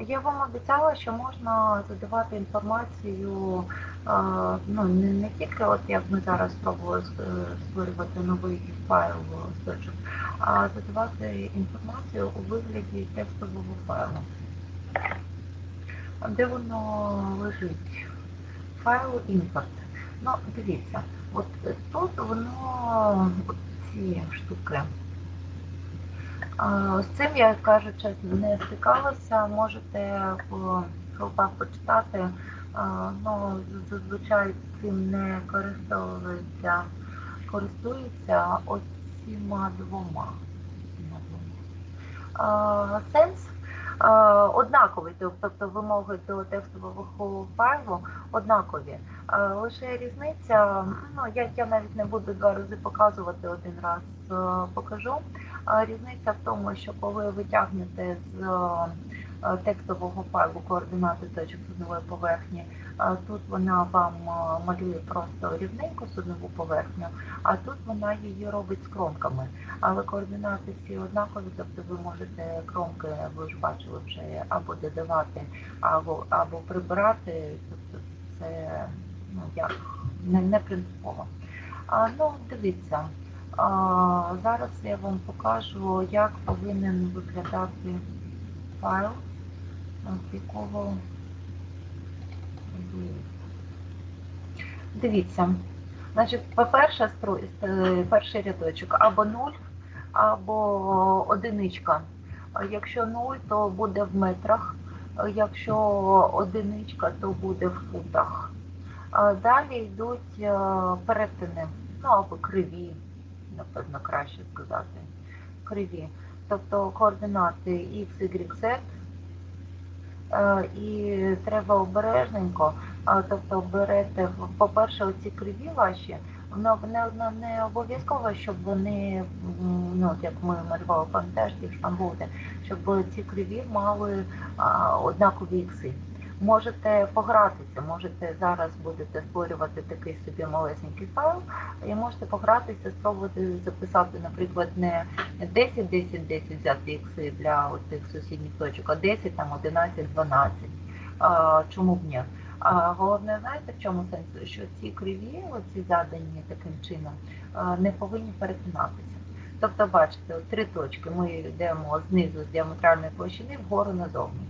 Я вам обіцяла, що можна задавати інформацію, ну не, не тільки от як ми зараз спробували е, створювати новий файл а задавати інформацію у вигляді текстового файлу. Де воно лежить? Файл імпорт. Ну, дивіться, от тут воно от ці штуки. З цим я кажу чесно, не стикалася. Можете по хелпах почитати. Ну, зазвичай цим не користуються, користуються оціма двома. Сенс однаковий, тобто вимоги до текстового файлу однакові. Лише різниця, ну я, я навіть не буду два рази показувати, один раз покажу. Різниця в тому, що коли ви тягнете з е, текстового файлу координати точок суднової поверхні, тут вона вам е, малює просто рівненьку суднову поверхню, а тут вона її робить з кромками. Але координати всі однакові, тобто ви можете кромки, ви ж бачили вже або додавати, або, або прибирати. Тобто це ну як не, не принципово. А, ну, дивіться. Зараз я вам покажу, як повинен виглядати файл, з якого. Дивіться. Значить, по-перше, е, перший рядочок або 0, або одиничка. Якщо 0, то буде в метрах. Якщо одиничка, то буде в футах. Далі йдуть е, перетини, ну або криві, напевно, краще сказати. Криві. Тобто координати X, Y, Z. Е, І треба обережненько, тобто берете, по-перше, оці криві ваші, воно не, не, обов'язково, щоб вони, ну, як ми малювали пам'ятаєте, шпангоути, щоб ці криві мали однакові ікси. Можете погратися, можете зараз будете створювати такий собі малесенький файл, і можете погратися, спробувати записати, наприклад, не 10, 10, 10 взяти ікси для цих сусідніх точок, а 10, там 11, 12. А, чому б ні? А головне, знаєте, в чому сенс? Що ці криві, оці задані таким чином, не повинні перетинатися. Тобто, бачите, три точки. Ми йдемо знизу з діаметральної площини вгору назовні.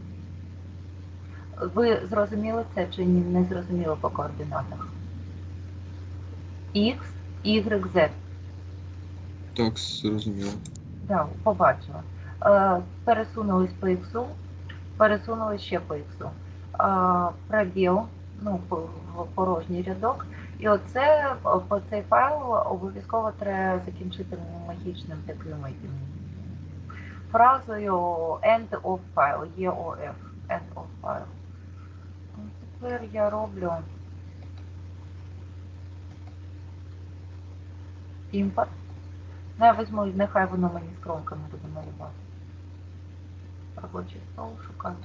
Ви зрозуміли це чи ні- не зрозуміли по координатах? X, Y, Z. Так, зрозуміло. Да, побачила. Е, пересунулись по іксу, пересунулись ще по іксу. Е, пробіл, ну, порожній рядок. І оце по цей файл обов'язково треба закінчити магічним таким фразою end of file, EOF, end of file. Тепер я роблю імпорт. Ну, я візьму, нехай воно мені з кромками буде малювати. Робочий стол шукати.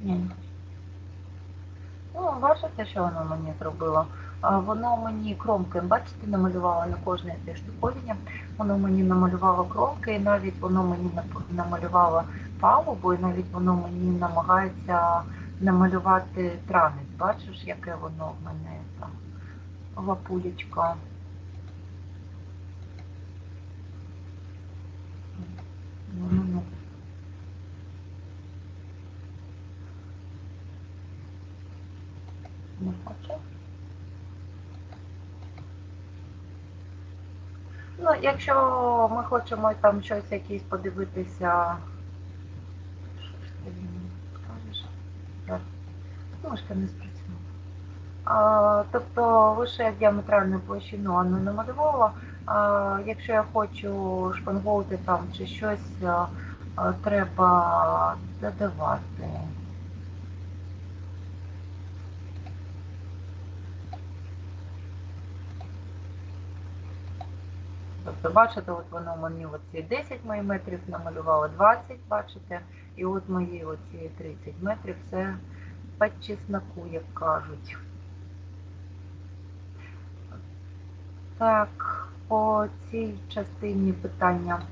Ні. не хочу. Ну, бачите, що воно мені зробило? Воно мені кромки, бачите, намалювало на кожне це. Воно мені намалювало кромки, і навіть воно мені намалювало палубу, і навіть воно мені намагається намалювати транець. Бачиш, яке воно в мене там лапулечка. Ну, ну, ну. Не хоче. Ну, якщо ми хочемо там щось якісь подивитися. Так. Не спрацювала. Тобто лише діаметральну площину Анна намалювала. А, якщо я хочу шпангоути там чи щось, а, треба додавати. Тобто, бачите, от воно мені оці 10 мм намалювало 20, бачите, і от мої оці 30 метрів це по чесноку, як кажуть. Так, по цій частині питання.